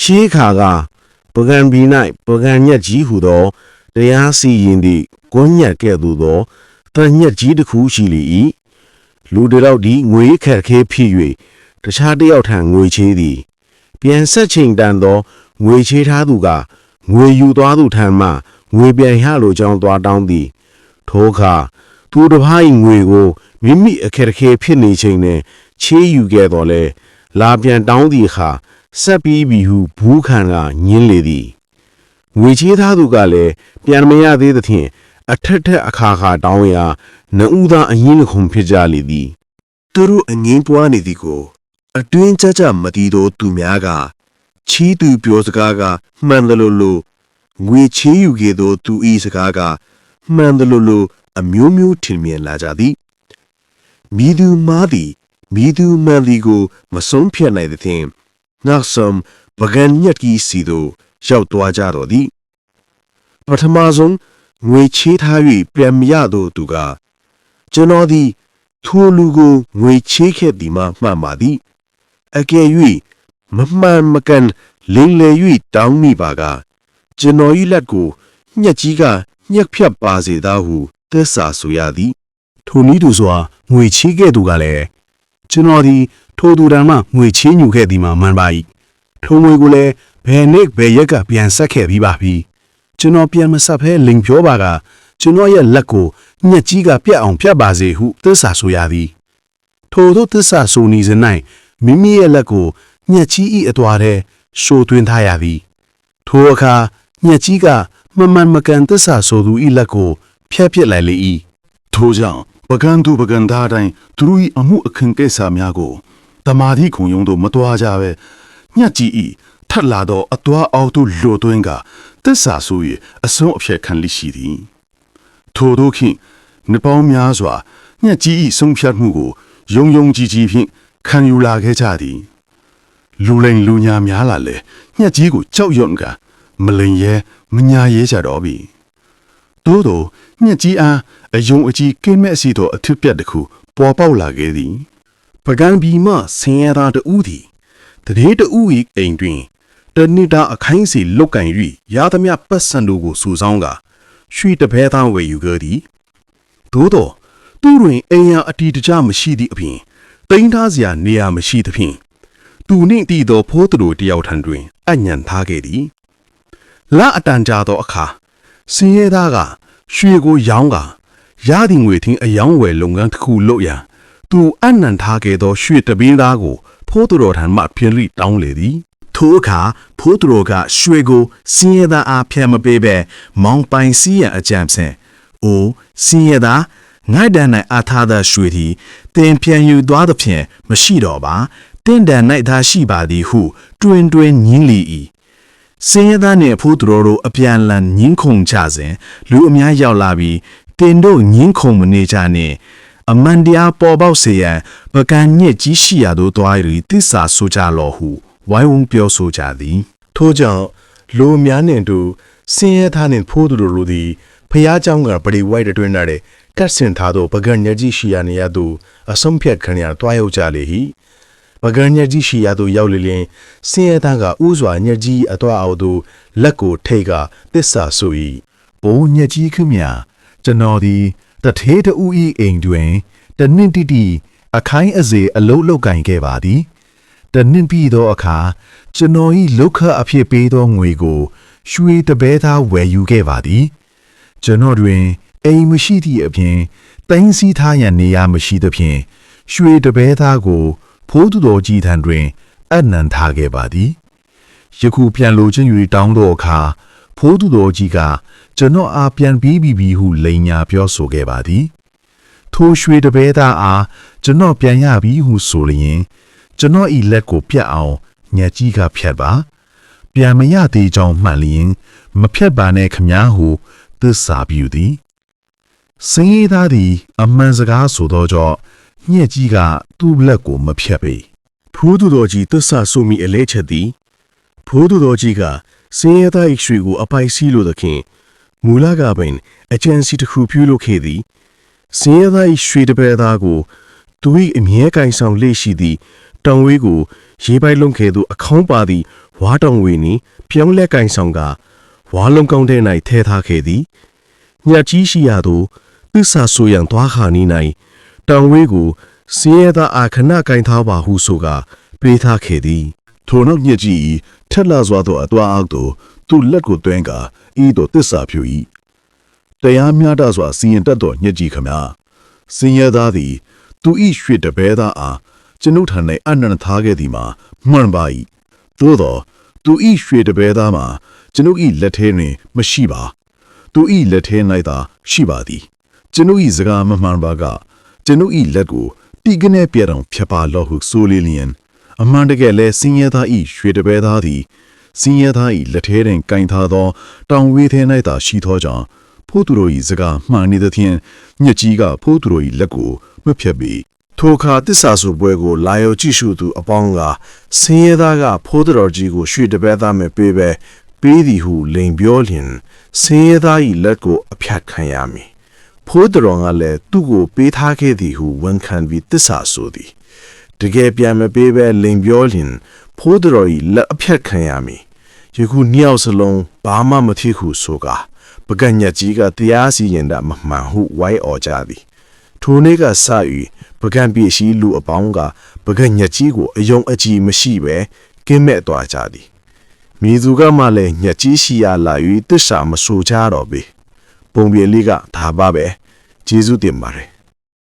ရှေးခါကပကံပီ၌ပကံညက်ကြီးဟုသောတရားစီရင်သည့်ကွန်းညက်ကဲ့သို့သောတညက်ကြီးတစ်ခုရှိလေ၏လူတစ်ယောက်သည်ငွေခက်ခဲဖြစ်၍တခြားတစ်ယောက်ထံငွေချေးသည် ပြန်ဆက်ချိန်တန်သောငွေချေးထားသူကငွေယူသွားသူထံမှငွေပြန်ရလိုကြောင်းသွားတောင်းသည်ထိုအခါသူတစ်ပါး၏ငွေကိုမိမိအခက်အခဲဖြစ်နေချိန်နှင့်ချေးယူခဲ့တော်လဲလာပြန်တောင်းသည့်အခါ ဆက်ပြီးပြီဟုဘူးခံကညင်းလေသည်ငွေချေးထားသူကလည်းပြန်မရသေးသဖြင့်အထက်ထက်အခါခါတောင်းရာနှူးသားအရင်ခုန်ဖြစ်ကြလေသည်သူတို့အငင်းပွားနေသည်ကို အတွင်းကြကြမတီးသောသူများကချီးသူပြောစကားကမှန်တယ်လို့လို့ငွေချေးယူခဲ့သောသူဤစကားကမှန်တယ်လို့လို့အမျိုးမျိုးထင်မြင်လာကြသည်မိသူမားသည်မိသူမှန်သည်ကို မဆုံးဖြတ်နိုင်သဖြင့် နောက်ဆုံးပကံညက်ကြီးစီသို့ရောက်သွားကြတော်သည်ပထမဆုံးငွေချေးထား၍ပြန်မရသောသူကကျွန်တော်သည်ထိုလူကိုငွေချေးခဲ့သည်မှမှန်ပါသည်အကယ်၍မမှန်မကန်လိမ့်လေ၍တောင်းမိပါကကျွန်တော်၏လက်ကိုညက်ကြီးကညက်ဖြတ်ပါစေသာဟုသစ္စာဆိုရသည်ထိုနည်းတူစွာငွေချေးခဲ့သူကလည်း ကျွန်တော်ဒီထိုသူတံမှငွေချေးညူခဲ့သည်မှာမှန်ပါ၏ထိုငွေကိုလည်းဘယ်နေ့ဘယ်ရက်ကပြန်ဆက်ခဲ့ပြီးပါပြီကျွန်တော်ပြန်မဆက်ဖဲလိန်ပြောပါကကျွန်တော်ရဲ့လက်ကိုညက်ကြီးကပြတ်အောင်ဖြတ်ပါစေဟုသစ္စာဆိုရသည်ထိုတို့သစ္စာဆိုနေစဉ်၌မိမိရဲ့လက်ကိုညက်ကြီးဤအသွာတဲ့ရှို့သွင်းထားရသည်ထိုအခါညက်ကြီးကမမှန်မကန်သစ္စာဆိုသူဤလက်ကိုဖျက်ပစ်လိုက်လေ၏ထိုကြောင့် ပကံသူပကံသားတိုင်းသူတို့၏အမှုအခင်းကိစ္စများကိုတမာတိခုံယုံတို့မတွားကြပဲညက်ကြီးဤထက်လာသောအသွာအောက်သို့လွတ်သွင်းကတစ္ဆာဆို၍အဆုံးအဖြတ်ခံလိရှိသည်ထိုတို့ခင်နှစ်ပေါင်းများစွာညက်ကြီးဤဆုံးဖြတ်မှုကိုယုံယုံကြည်ကြည်ဖြင့်ခံယူလာခဲ့ကြသည်လူလိန်လူညာများလာလေညက်ကြီးကိုကြောက်ရွံ့ကမလိန်ရဲမညာရဲကြတော့ပြီတိုးတိုညက်ကြီးအား အယုံအကြီးကိမဲ့အစီသောအထစ်ပြတ်တစ်ခုပေါ်ပေါက်လာခဲ့သည်ပကံပီမှဆင်းရဲသားတဦးသည်တရေတဦး၏အိမ်တွင်တဏိတာအခိုင်းစီလုတ်ကင်၍ရာသမျှပတ်စံတို့ကိုစုဆောင်းကရွှေတပဲသားဝယ်ယူခဲ့သည်သို့သောသူတွင်အိမ်ယာအတီတကြမရှိသည့်အပြင်တိန်းထားစရာနေရာမရှိသဖြင့်သူနှင့်တည်သောဖိုးသူတို့တယောက်ထံတွင်အညံထားခဲ့သည်လအတန်ကြာသောအခါစင်းရဲသားကရွှေကိုရောင်းက ရသည့်ငွေထင်းအယောင်းဝယ်လုပ်ငန်းတစ်ခုလုပ်ရန်သူအနံထားခဲ့သောရွှေတပင်းသားကိုဖိုးသူတော်ထံမှပြင်လိတောင်းလေသည်ထိုအခါဖိုးသူတော်ကရွှေကိုစင်းရသားအားဖျက်မပေးပဲမောင်ပိုင်စီးရန်အကြံဖြင့်အိုစင်းရသားငိုက်တန်၌အာထားသောရွှေသည်တင်ပြန်ယူသွားသဖြင့်မရှိတော့ပါတင့်တန်၌သာရှိပါသည်ဟုတွင်တွင်ညင်းလီ၏စင်းရသားနှင့်ဖိုးသူတော်တို့အပြန်လန်ညင်းခုန်ကြစဉ်လူအများရောက်လာပြီး တင်တို့ညင်းခုန်မနေကြနှင့် အမန်တရားပေါ်ပေါက်စေရန်ပကံညစ်ကြီးရှိရာသို့သွား၍တစ္ဆာဆိုကြလော့ဟုဝိုင်းဝန်းပြောဆိုကြသည် ထို့ကြောင့်လူများနှင့်တူစင်းရဲသားနှင့်ဖိုးသူတို့လိုသည်ဖျားเจ้าကပရိဝိုက်တွင်နာတဲ့ကတ်စင်သားတို့ပကံညက်ကြီးရှိရနေရသူအဆုံးဖြတ်ခံရတွားရောက်ကြလေ၏ပကံညက်ကြီးရှိရသူရောက်လေလျင်စင်းရဲသားကဥစွာညက်ကြီးအတော့အောက်သို့လက်ကိုထိတ်ကတစ္ဆာဆို၏ ။အိုညက်ကြီးခမညာ ကျွန်တော်ဒီတထေးတူဤအိမ်တွင်တနင့်တိတိအခိုင်းအစေအလုံးလောက်ကင်ခဲ့ပါသည်။တနင့်ပြီးသောအခါကျွန်တော်ဤလောက်ခအဖြစ်ပေးသောငွေကိုရွှေတပဲသားဝယ်ယူခဲ့ပါသည်။ကျွန်တော်တွင်အိမ်မရှိသည့်အပြင်တိုင်းစည်းထားရန်နေရာမရှိသဖြင့်ရွှေတပဲသားကို ဖိုးသူတော်ကြီးထံတွင်အနံထားခဲ့ပါသည်။ယခုပြန်လိုချင်း၍တောင်းတော့အခါဖိုးသူတော်ကြီးက ကျွန်တော်အားပြန်ပြီးပြီပြီဟုလိန်ညာပြောဆိုခဲ့ပါသည်ထိုရွှေတပဲသားအားကျွန်တော်ပြန်ရပြီဟုဆိုလျင် ကျွန်တော်ဤလက်ကိုပြတ်အောင်ညက်ကြီးကဖြတ်ပါပြန်မရသေးကြောင်းမှန်လျင် မဖြတ်ပါနဲ့ခမားဟုသစ္စာပြုသည်စင်းရသားသည် အမှန်စကားဆိုသောကြောင့်ညက်ကြီးကသူ့လက်ကိုမဖြတ်ပေဖိုးသူတော်ကြီးသစ္စာဆိုမိအလဲချက်သည်ဖိုးသူတော်ကြီးကစင်းရဲသား၏ရွှေကိုအပိုက်စီးလို့သခင် မူလကပင်အကျဉ်စီတစ်ခုပြုလုပ်ခဲ့သည်စင်းရဲသား၏ရွှေတပည့်သားကိုသူ၏အမြဲကင်ဆောင်လေ့ရှိသည့်တောင်ဝေးကိုရေးပိုက်လုံးခဲ့သူအခေါင်းပါသည့်ဝါတောင်ဝီနီဖြောင်းလက်ကင်ဆောင်ကဝါလုံးကောင်းတဲ့၌ထဲထားခဲ့သည်ညက်ကြီးရှိရသောသစ္စာဆိုရန်သွားခါနီ၌တောင်ဝေးကိုစင်းရဲသာအခဏကင်ထားပါဟုဆိုကပေးထားခဲ့သည်ထိုနောက်ညက်ကြီး၏ထက်လာစွာသောအသွာအောက်သို့ သူ့လက်ကိုတွင်းကာဤသို့တစ္ဆာဖြူ၏တရားမျှတစွာစီရင်တတ်သောညက်ကြီးခမစင်ရသားသည် သူ၏ရွှေတပဲသားအားကျွန်ုပ်ထံ၌အနန္တထားခဲ့သည်မှာမှန်ပါ၏သို့သော သူ၏ရွှေတပဲသားမှာကျွန်ုပ်၏လက်ထဲတွင်မရှိပါ သူ၏လက်ထဲ၌သာရှိပါသည် ကျွန်ုပ်၏စကားမမှန်ပါကကျွန်ုပ်၏လက်ကိုတိကနေပြတောင်ဖြတ်ပါလော့ဟုဆိုလေလျင်အမှန်တကယ်လဲစင်းရဲသား၏ရွှေတပဲသားသည် စင်းရဲသား၏လက်ထဲတွင်ကင်ထားသော တောင်ဝေးထဲ၌သာရှိသောကြောင့်ဖိုးသူတို့၏စကားမှန်နေသဖြင့်ညက်ကြီးကဖိုးသူတို့၏လက်ကိုမဖြတ်ပေထိုအခါတစ္ဆာဆိုပွဲကို လာရောက်ကြည့်ရှုသူအပေါင်းကဆင်းရဲသားကဖိုးတော်ကြီးကိုရွှေတပည့်သားမဲ့ပေးပဲပေးသည်ဟုလိန်ပြောလျင်ဆင်းရဲသား၏လက်ကိုအဖြတ်ခံရမည်ဖိုးတော်ကလည်းသူ့ကိုပေးထားခဲ့သည်ဟုဝန်ခံပြီးတစ္ဆာဆိုသည်တကယ်ပြန်မပေးပဲလိန်ပြောလျင်ဖိုးတော်၏လက်အဖြတ်ခံရမည် ယခုနှစ်ယောက်စလုံးဘာမှမဖြစ်ဟုဆိုကာပကညက်ကြီးကတရားစီရင်တာမမှန်ဟုဝိုင်းអော်ကြသည်ထိုနေ့ကစ၍ပကံပြည့်ရှိလူအပေါင်းကပကံညက်ကြီးကိုအယုံအကြည်မရှိပဲကင်းမဲ့သွားကြသည်မိသူကမှလည်းညက်ကြီးရှိရလာ၍တစ္ဆာမဆိုကြတော့ပေပုံပြေလေးကဒါပါပဲကျေးဇူးတင်ပါတယ်